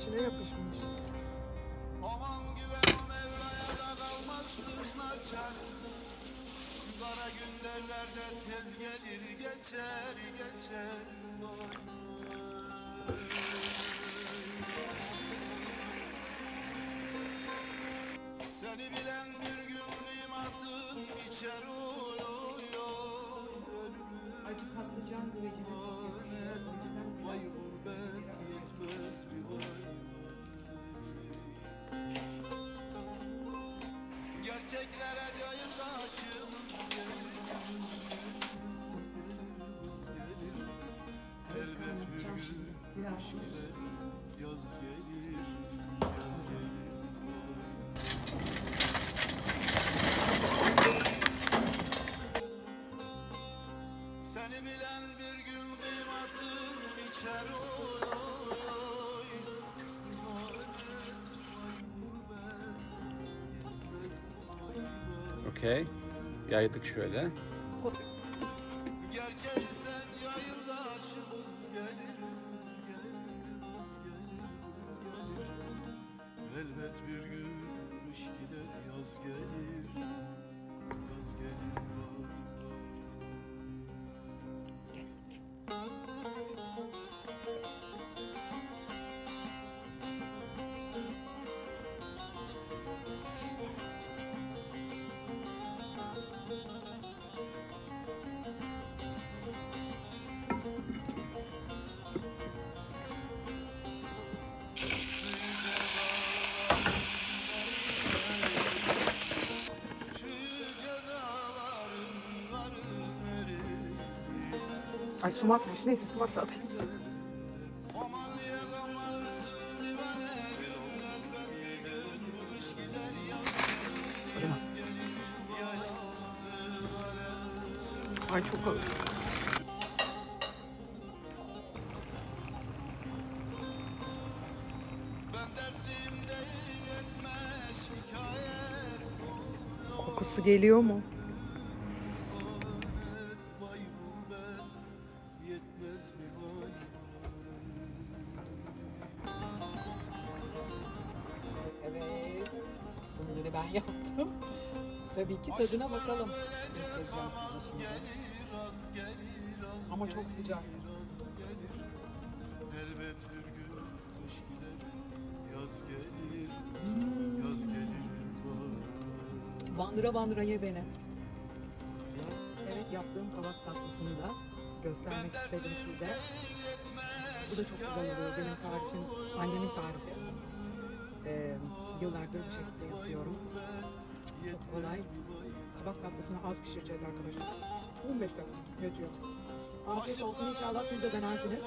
içine yapışmış. Aman güven Mevla'ya da kalmazsın Kara günlerlerde tez gelir geçer geçer. Seni bilen bir gün kıymatın içer oy oy oy ölürüm Acı patlıcan güvecine Gerçeklere cayır taşım Elbet bir gün yaz gelir Yaz gelir. Seni bilen bir gün kıymatın biçer oy Okey. Yaydık şöyle. Elbet bir gün gider yaz gelir Ay sumakmış. Neyse sumak da atayım. Ay çok ağır. Kokusu geliyor mu? Yine ben yaptım. Tabii ki tadına bakalım. Ama çok sıcak. Elbet bir Bandıra bandıra ye beni. Evet yaptığım kabak tatlısını da göstermek istedim size. Bu da çok güzel oluyor. Benim tarifim, annemin tarifi. Ee, yıllardır bu şekilde yapıyorum. Çok kolay. Kabak tatlısını az pişireceğiz arkadaşlar. 15 dakika yetiyor. Afiyet olsun inşallah siz de denersiniz.